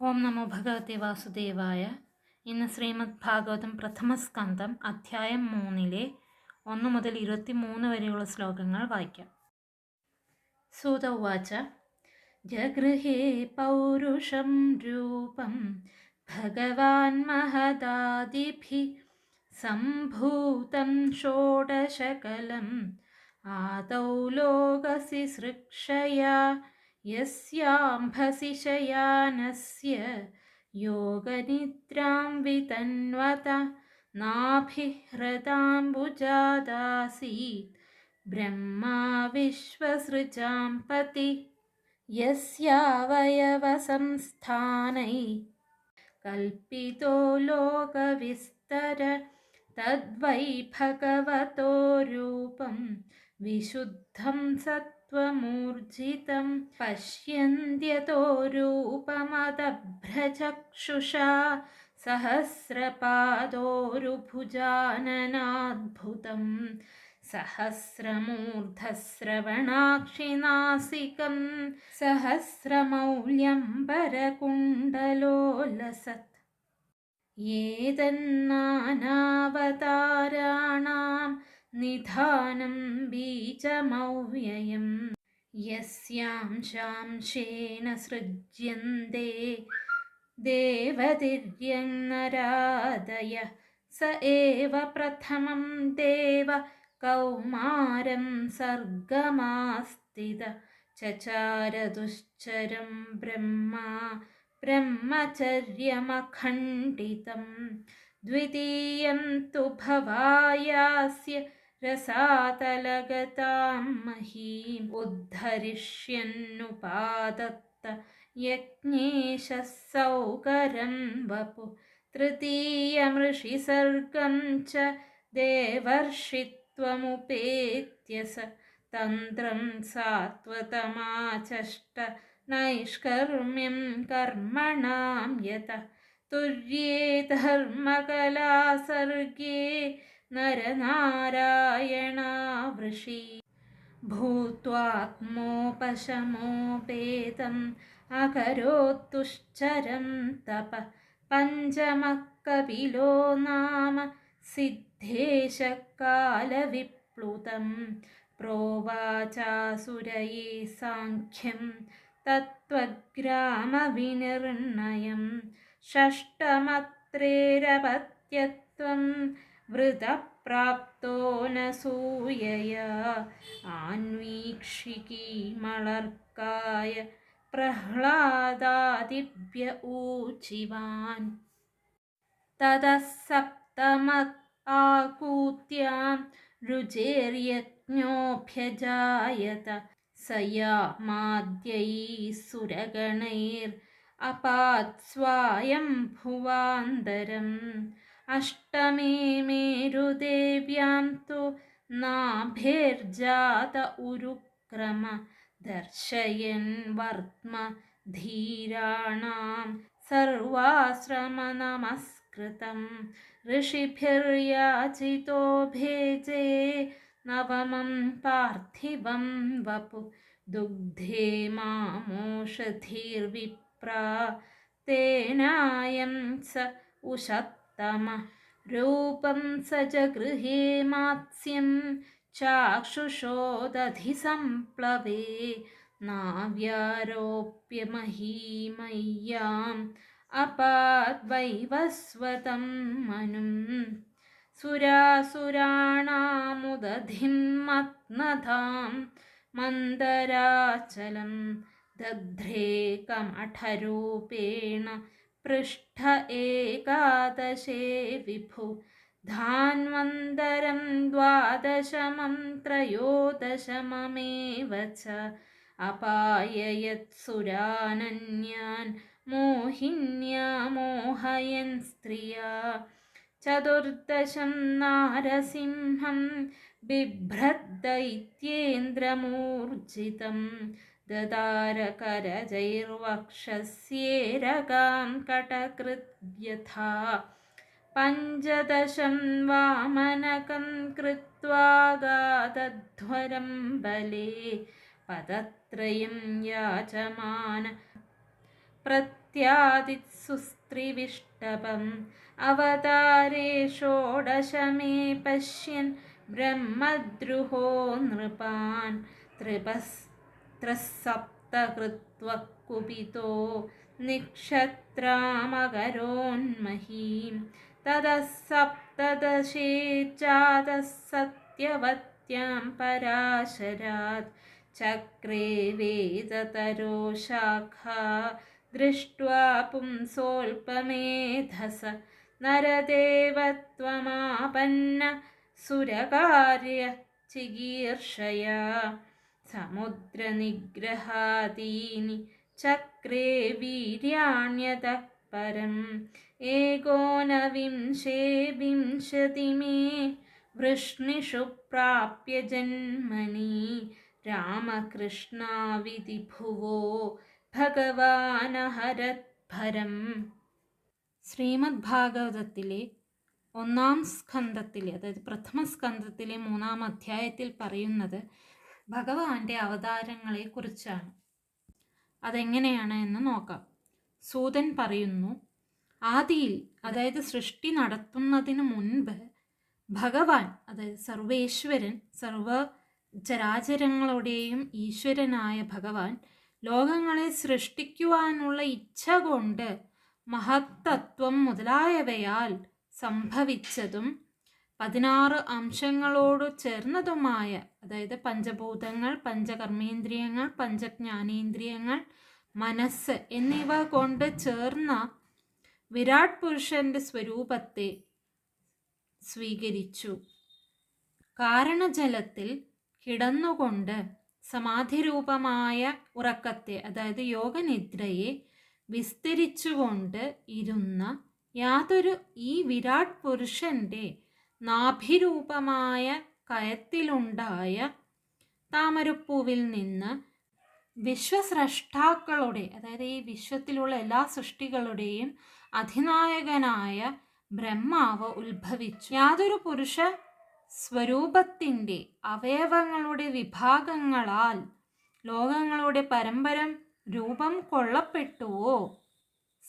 ഓം നമോ ഭഗവതി വാസുദേവായ. ഇന്ന് ശ്രീമദ് ഭാഗവതം പ്രഥമസ്കന്ധം അധ്യായം മൂന്നിലെ ഒന്നു മുതൽ ഇരുപത്തി മൂന്ന് വരെയുള്ള ശ്ലോകങ്ങൾ വായിക്കാം. സൂത ഉവാച. ജഗൃഹേ പൗരുഷം രൂപം ഭഗവാൻ മഹദാദിഭി സംഭൂതം ഷോഡശകലം ആദൗ ലോകസി സൃക്ഷയാ यस्याम्भसि शयानस्य योगनिद्रां वितन्वत नाभिह्रदाम्बुजादासी ब्रह्मा विश्वसृजां पति यस्यावयवसंस्थानै कल्पितो लोकविस्तर तद्वै भगवतो रूपं വിശുദ്ധം സത്വമൂർജിതം പശ്യന്ത്യതോ രൂപമതഭ്രചക്ഷുഷാ സഹസ്രപാദോരുഭുജാനനാദ്ഭുതം സഹസ്രമൂർധശ്രവണാക്ഷിനാസികം സഹസ്രമൗല്യംബരകുണ്ടലോലസത്. ഏതന്നാനാവതാരാണാം निधानं बीजमव्ययं यस्यां शांशेन सृज्यन्ते देवतिर्यङ्नरादय स एव प्रथमं देव कौमारं सर्गमास्थित चचारदुश्चरं ब्रह्मा ब्रह्मचर्यमखण्डितं द्वितीयं तु भवायास्य रसातलगतां महीम् उद्धरिष्यन्नुपादत्त यज्ञेशः सौकरं वपु। तृतीयमृषिसर्गं च देवर्षित्वमुपेत्य स तन्त्रं सात्वतमाचष्ट नैष्कर्म्यं कर्मणां यतः। तुर्ये धर्मकलासर्गे नरनारायणावृषि भूत्वात्मोपशमोपेतम् अकरोत्तुश्चरं तप पञ्चमः कपिलो नाम सिद्धेशकालविप्लुतं प्रोवाचासुरये साङ्ख्यं तत्त्वग्रामविनिर्णयं षष्टमत्रेरपत्यत्वं വൃതപ്രാപ്തോ ന സൂയയ ആൻവീക്ഷികീ മളർക്കായ പ്രഹ്ലാദാദിഭ്യ ഊച്ചിവാൻ തതഃ സപ്തമത് ആകൂത്യാം രുചേര്യജ്ഞോഭ്യജായത സയാമാദ്യൈ സുരഗണൈർ അപാത് സ്വായം ഭുവാന്തരം अष्टमे मेरुदेव्यां तु नाभेर्जात उरुक्रम दर्शयन् वर्त्म धीराणां सर्वाश्रमनमस्कृतं ऋषिभिर्याचितो भेजे नवमं पार्थिवं वपु दुग्धे मामोषधीर्विप्रा तेनायं स उशत्तम रूपं स च गृहे मात्स्यं चाक्षुषोदधिसम्प्लवे नाव्यारोप्य महीमय्याम् अपाद्वैवस्वतं मनुम् सुरासुराणामुदधिं मत्नधां मन्दराचलं दध्रेकमठरूपेण पृष्ठ एकादशे विभु। धान्वन्तरं द्वादशमं त्रयोदशममेव च। अपाययत्सुरानन्यान् मोहिन्या मोहयन् स्त्रिया। चतुर्दशं नारसिंहं बिभ्रद्दैत्येन्द्रमूर्जितं ददारकरजैर्वक्षस्येरगां कटकृद्यथा। पञ्चदशं वामनकं कृत्वा गादध्वरं बले। पदत्रयं याचमान। प्रत्यादित्सुस्त्रिविष्टपम्। अवतारे षोडशमे पश्यन् ब्रह्मद्रुहो नृपान्। त्रिपस्त्रसप्तकृत्वः कुपितो निक्षत्रामकरोन्महीं ततः सप्तदशे चातः सत्यवत्यां पराशरात् चक्रे वेदतरो शाखा दृष्ट्वा पुंसोऽल्पमेधस नरदेवत्वमापन्न सुरकार्य चिकीर्षया समुद्रनिग्रहादीनि चक्रे वीर्याण्यतः परम् एकोनविंशे विंशतिमे वृष्णिषु प्राप्य जन्मनि രാമകൃഷ്ണാവിധി ഭുവോ ഭഗവാനഹരത്ഭരം ശ്രീമദ് ഭാഗവതത്തിലെ ഒന്നാം സ്കന്ധത്തിലെ അതായത് പ്രഥമ സ്കന്ധത്തിലെ മൂന്നാം അധ്യായത്തിൽ പറയുന്നത് ഭഗവാന്റെ അവതാരങ്ങളെ കുറിച്ചാണ് അതെങ്ങനെയാണ് എന്ന് നോക്കാം. സൂതൻ പറയുന്നു ആദിയിൽ അതായത് സൃഷ്ടി നടത്തുന്നതിന് മുൻപ് ഭഗവാൻ അതായത് സർവേശ്വരൻ സർവ ചരാചരങ്ങളുടെയും ഈശ്വരനായ ഭഗവാൻ ലോകങ്ങളെ സൃഷ്ടിക്കുവാനുള്ള ഇച്ഛ കൊണ്ട് മഹത്തത്വം മുതലായവയാൽ സംഭവിച്ചതും പതിനാറ് അംശങ്ങളോട് ചേർന്നതുമായ അതായത് പഞ്ചഭൂതങ്ങൾ പഞ്ചകർമ്മേന്ദ്രിയങ്ങൾ പഞ്ചജ്ഞാനേന്ദ്രിയങ്ങൾ മനസ്സ് എന്നിവ കൊണ്ട് ചേർന്ന വിരാട് പുരുഷന്റെ സ്വരൂപത്തെ സ്വീകരിച്ചു. കാരണജലത്തിൽ കിടന്നുകൊണ്ട് സമാധിരൂപമായ ഉറക്കത്തെ അതായത് യോഗനിദ്രയെ വിസ്തരിച്ചുകൊണ്ട് ഇരുന്ന യാതൊരു ഈ വിരാട് പുരുഷന്റെ നാഭിരൂപമായ കയത്തിലുണ്ടായ താമരപ്പൂവിൽ നിന്ന് വിശ്വസ്രഷ്ടാക്കളുടെ അതായത് ഈ വിശ്വത്തിലുള്ള എല്ലാ സൃഷ്ടികളുടെയും അധിനായകനായ ബ്രഹ്മാവ് ഉത്ഭവിച്ചു. യാതൊരു പുരുഷ സ്വരൂപത്തിന്റെ അവയവങ്ങളുടെ വിഭാഗങ്ങളാൽ ലോകങ്ങളുടെ പരമ്പരം രൂപം കൊള്ളപ്പെട്ടുവോ?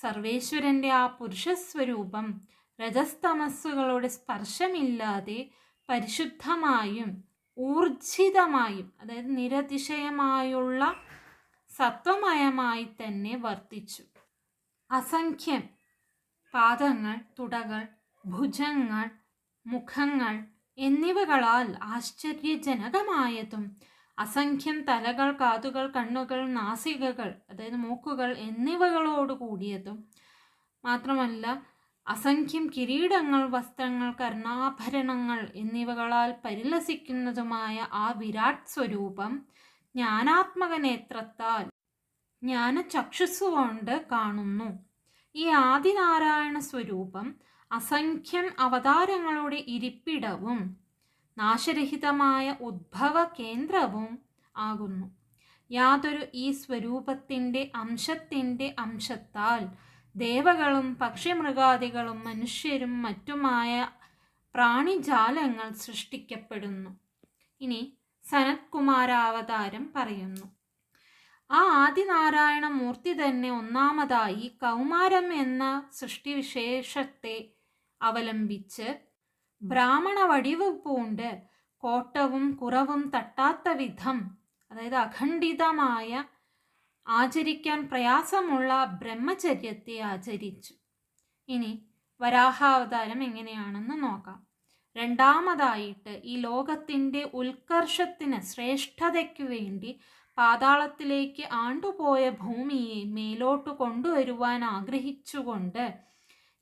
സർവേശ്വരന്റെ ആ പുരുഷസ്വരൂപം രജസ്തമസ്സുകളുടെ സ്പർശമില്ലാതെ പരിശുദ്ധമായും ഊർജിതമായും അതായത് നിരതിശയമായുള്ള സത്വമയമായി തന്നെ വർത്തിച്ചു. അസംഖ്യം പാദങ്ങൾ തുടകൾ ഭുജങ്ങൾ മുഖങ്ങൾ എന്നിവകളാൽ ആശ്ചര്യജനകമായതും അസംഖ്യം തലകൾ കാതുകൾ കണ്ണുകൾ നാസികകൾ അതായത് മൂക്കുകൾ എന്നിവകളോട് കൂടിയതും മാത്രമല്ല അസംഖ്യം കിരീടങ്ങൾ വസ്ത്രങ്ങൾ കർണാഭരണങ്ങൾ എന്നിവകളാൽ പരിലസിക്കുന്നതുമായ ആ വിരാട് സ്വരൂപം ജ്ഞാനാത്മക നേത്രത്താൽ ജ്ഞാനചക്ഷുസുകൊണ്ട് കാണുന്നു. ഈ ആദിനാരായണ സ്വരൂപം അസംഖ്യം അവതാരങ്ങളുടെ ഇരിപ്പിടവും നാശരഹിതമായ ഉദ്ഭവ കേന്ദ്രവും ആകുന്നു. യാതൊരു ഈ സ്വരൂപത്തിന്റെ അംശത്തിന്റെ അംശത്താൽ ദേവകളും പക്ഷിമൃഗാദികളും മനുഷ്യരും മറ്റുമായ പ്രാണിജാലങ്ങൾ സൃഷ്ടിക്കപ്പെടുന്നു. ഇനി സനത്കുമാരാവതാരം പറയുന്നു. ആ ആദിനാരായണ മൂർത്തി തന്നെ ഒന്നാമതായി കൗമാരം എന്ന സൃഷ്ടിവിശേഷത്തെ അവലംബിച്ച് ബ്രാഹ്മണ വടിവ് പൂണ്ട് കോട്ടവും കുറവും തട്ടാത്ത വിധം അതായത് അഖണ്ഡിതമായ ആചരിക്കാൻ പ്രയാസമുള്ള ബ്രഹ്മചര്യത്തെ ആചരിച്ചു. ഇനി വരാഹാവതാരം എങ്ങനെയാണെന്ന് നോക്കാം. രണ്ടാമതായിട്ട് ഈ ലോകത്തിന്റെ ഉത്കർഷത്തിന് ശ്രേഷ്ഠതയ്ക്കു വേണ്ടി പാതാളത്തിലേക്ക് ആണ്ടുപോയ ഭൂമിയെ മേലോട്ട് കൊണ്ടുവരുവാൻ ആഗ്രഹിച്ചുകൊണ്ട്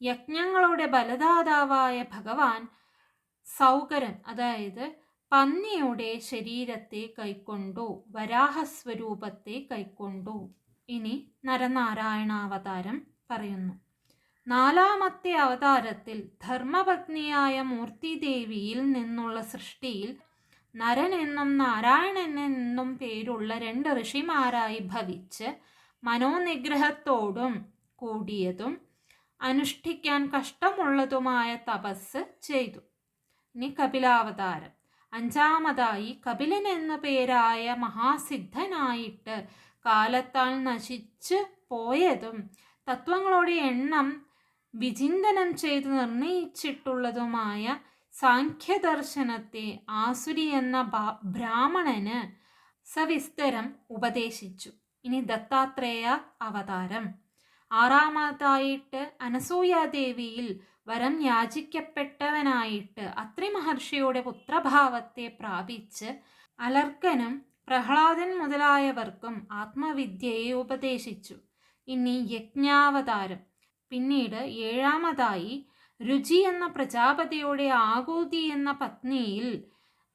യജ്ഞങ്ങളുടെ ബലദാതാവായ ഭഗവാൻ സൗകരൻ അതായത് പന്നിയുടെ ശരീരത്തെ കൈക്കൊണ്ടു വരാഹസ്വരൂപത്തെ കൈക്കൊണ്ടു? ഇനി നരനാരായണാവതാരം പറയുന്നു. നാലാമത്തെ അവതാരത്തിൽ ധർമ്മപത്നിയായ മൂർത്തിദേവിയിൽ നിന്നുള്ള സൃഷ്ടിയിൽ നരൻ എന്നും നാരായണൻ എന്നും പേരുള്ള രണ്ട് ഋഷിമാരായി ഭവിച്ച് മനോനിഗ്രഹത്തോടും കൂടിയതും അനുഷ്ഠിക്കാൻ കഷ്ടമുള്ളതുമായ തപസ് ചെയ്തു. ഇനി കപിലാവതാരം. അഞ്ചാമതായി കപിലൻ എന്നു പേരായ മഹാസിദ്ധനായിട്ട് കാലത്താൽ നശിച്ച് പോയതും തത്വങ്ങളുടെ എണ്ണം വിചിന്തനം ചെയ്ത് നിർണയിച്ചിട്ടുള്ളതുമായ സാഖ്യദർശനത്തെ ആസുരി എന്ന ബ്രാഹ്മണന് സവിസ്തരം ഉപദേശിച്ചു. ഇനി ദത്താത്രേയ അവതാരം. ആറാമതായിട്ട് അനസൂയാദേവിയിൽ വരം യാചിക്കപ്പെട്ടവനായിട്ട് അത്രി മഹർഷിയുടെ പുത്രഭാവത്തെ പ്രാപിച്ച് അലർക്കനും പ്രഹ്ലാദൻ മുതലായവർക്കും ആത്മവിദ്യയെ ഉപദേശിച്ചു. ഇനി യജ്ഞാവതാരം. പിന്നീട് ഏഴാമതായി രുചി എന്ന പ്രജാപതിയുടെ ആകൂതി എന്ന പത്നിയിൽ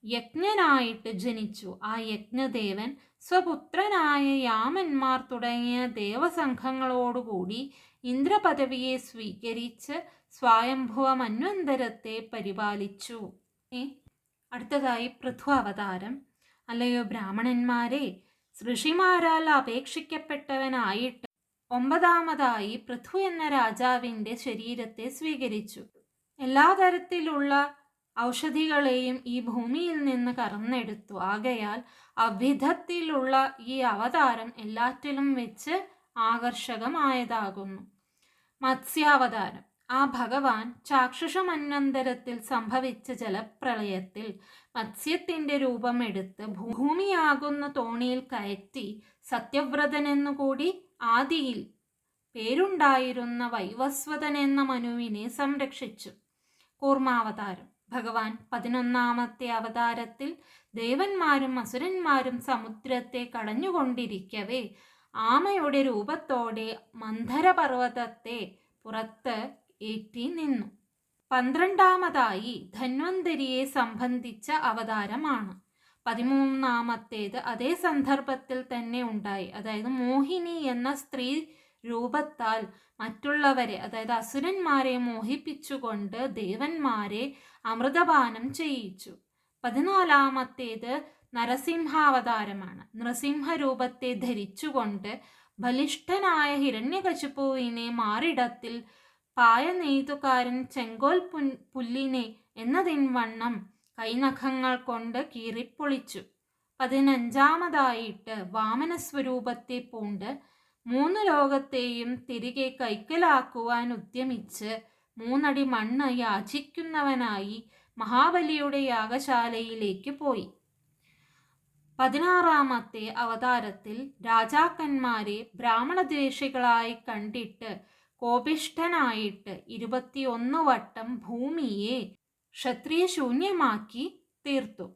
യജ്ഞനായിട്ട് ജനിച്ചു. ആ യജ്ഞദേവൻ സ്വപുത്രനായ യാമന്മാർ തുടങ്ങിയ ദേവസംഘങ്ങളോടുകൂടി ഇന്ദ്രപദവിയെ സ്വീകരിച്ച് സ്വയംഭുവ മന്വന്തരത്തെ പരിപാലിച്ചു അടുത്തതായി പൃഥു അവതാരം അല്ലയോ ബ്രാഹ്മണന്മാരെ ഋഷിമാരാൽ അപേക്ഷിക്കപ്പെട്ടവനായിട്ട് ഒമ്പതാമതായി പൃഥു എന്ന രാജാവിന്റെ ശരീരത്തെ സ്വീകരിച്ചു. എല്ലാ തരത്തിലുള്ള ഔഷധികളെയും ഈ ഭൂമിയിൽ നിന്ന് കറന്നെടുത്തു. ആകയാൽ അവിധത്തിലുള്ള ഈ അവതാരം എല്ലാറ്റിലും വെച്ച് ആകർഷകമായതാകുന്നു. മത്സ്യാവതാരം. ആ ഭഗവാൻ ചാക്ഷുഷമന്വന്തരത്തിൽ സംഭവിച്ച ജലപ്രളയത്തിൽ മത്സ്യത്തിന്റെ രൂപമെടുത്ത് ഭൂമിയാകുന്ന തോണിയിൽ കയറ്റി സത്യവ്രതനെന്നുകൂടി ആദിയിൽ പേരുണ്ടായിരുന്ന വൈവസ്വതനെന്ന മനുവിനെ സംരക്ഷിച്ചു. കൂർമാവതാരം. ഭഗവാൻ പതിനൊന്നാമത്തെ അവതാരത്തിൽ ദേവന്മാരും അസുരന്മാരും സമുദ്രത്തെ കളഞ്ഞുകൊണ്ടിരിക്കവേ. ആമയുടെ രൂപത്തോടെ മന്ധരപർവതത്തെ പുറത്ത് ഏറ്റി നിന്നു. പന്ത്രണ്ടാമതായി ധന്വന്തരിയെ സംബന്ധിച്ച അവതാരമാണ്. പതിമൂന്നാമത്തേത് അതേ സന്ദർഭത്തിൽ തന്നെ ഉണ്ടായി. അതായത് മോഹിനി എന്ന സ്ത്രീ രൂപത്താൽ മറ്റുള്ളവരെ അതായത് അസുരന്മാരെ മോഹിപ്പിച്ചുകൊണ്ട് ദേവന്മാരെ അമൃതപാനം ചെയ്യിച്ചു. പതിനാലാമത്തേത് നരസിംഹാവതാരമാണ്. നൃസിംഹ രൂപത്തെ ധരിച്ചുകൊണ്ട് ബലിഷ്ഠനായ ഹിരണ്യകശിപ്പുവിനെ മാറിടത്തിൽ പായ നെയ്തുകാരൻ ചെങ്കോൽ പുല്ലിനെ എന്നതിൻവണ്ണം കൈനഖങ്ങൾ കൊണ്ട് കീറിപ്പൊളിച്ചു. പതിനഞ്ചാമതായിട്ട് വാമനസ്വരൂപത്തെ പൂണ്ട് മൂന്ന് ലോകത്തെയും തിരികെ കൈക്കലാക്കുവാൻ ഉദ്യമിച്ച് മൂന്നടി മണ്ണ് യാചിക്കുന്നവനായി മഹാബലിയുടെ യാഗശാലയിലേക്ക് പോയി. പതിനാറാമത്തെ അവതാരത്തിൽ രാജാക്കന്മാരെ ബ്രാഹ്മണദ്വേഷികളായി കണ്ടിട്ട് കോപിഷ്ഠനായിട്ട് ഇരുപത്തിയൊന്ന് വട്ടം ഭൂമിയെ ക്ഷത്രിയശൂന്യമാക്കി തീർത്തു.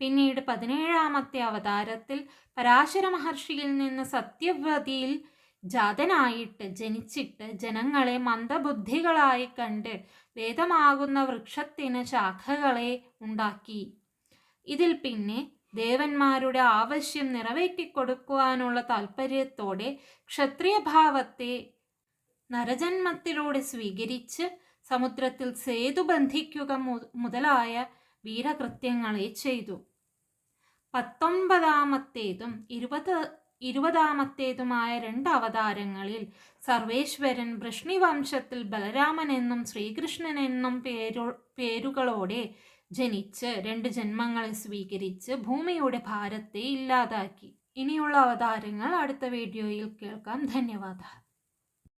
പിന്നീട് പതിനേഴാമത്തെ അവതാരത്തിൽ പരാശര മഹർഷിയിൽ നിന്ന് സത്യവതിയിൽ ജാതനായിട്ട് ജനിച്ചിട്ട് ജനങ്ങളെ മന്ദബുദ്ധികളായി കണ്ട് വേദമാകുന്ന വൃക്ഷത്തിന് ശാഖകളെ ഉണ്ടാക്കി. ഇതിൽ പിന്നെ ദേവന്മാരുടെ ആവശ്യം നിറവേറ്റിക്കൊടുക്കുവാനുള്ള താല്പര്യത്തോടെ ക്ഷത്രിയഭാവത്തെ നരജന്മത്തിലൂടെ സ്വീകരിച്ച് സമുദ്രത്തിൽ സേതു ബന്ധിക്കുക മുതലായ വീരകൃത്യങ്ങളെ ചെയ്തു. പത്തൊമ്പതാമത്തേതും ഇരുപത് ഇരുപതാമത്തേതുമായ രണ്ട് അവതാരങ്ങളിൽ സർവേശ്വരൻ വൃഷ്ണിവംശത്തിൽ ബലരാമൻ എന്നും ശ്രീകൃഷ്ണൻ എന്നും പേരു പേരുകളോടെ ജനിച്ച് രണ്ട് ജന്മങ്ങളെ സ്വീകരിച്ച് ഭൂമിയുടെ ഭാരത്തെ ഇല്ലാതാക്കി. ഇനിയുള്ള അവതാരങ്ങൾ അടുത്ത വീഡിയോയിൽ കേൾക്കാം. ധന്യവാദ.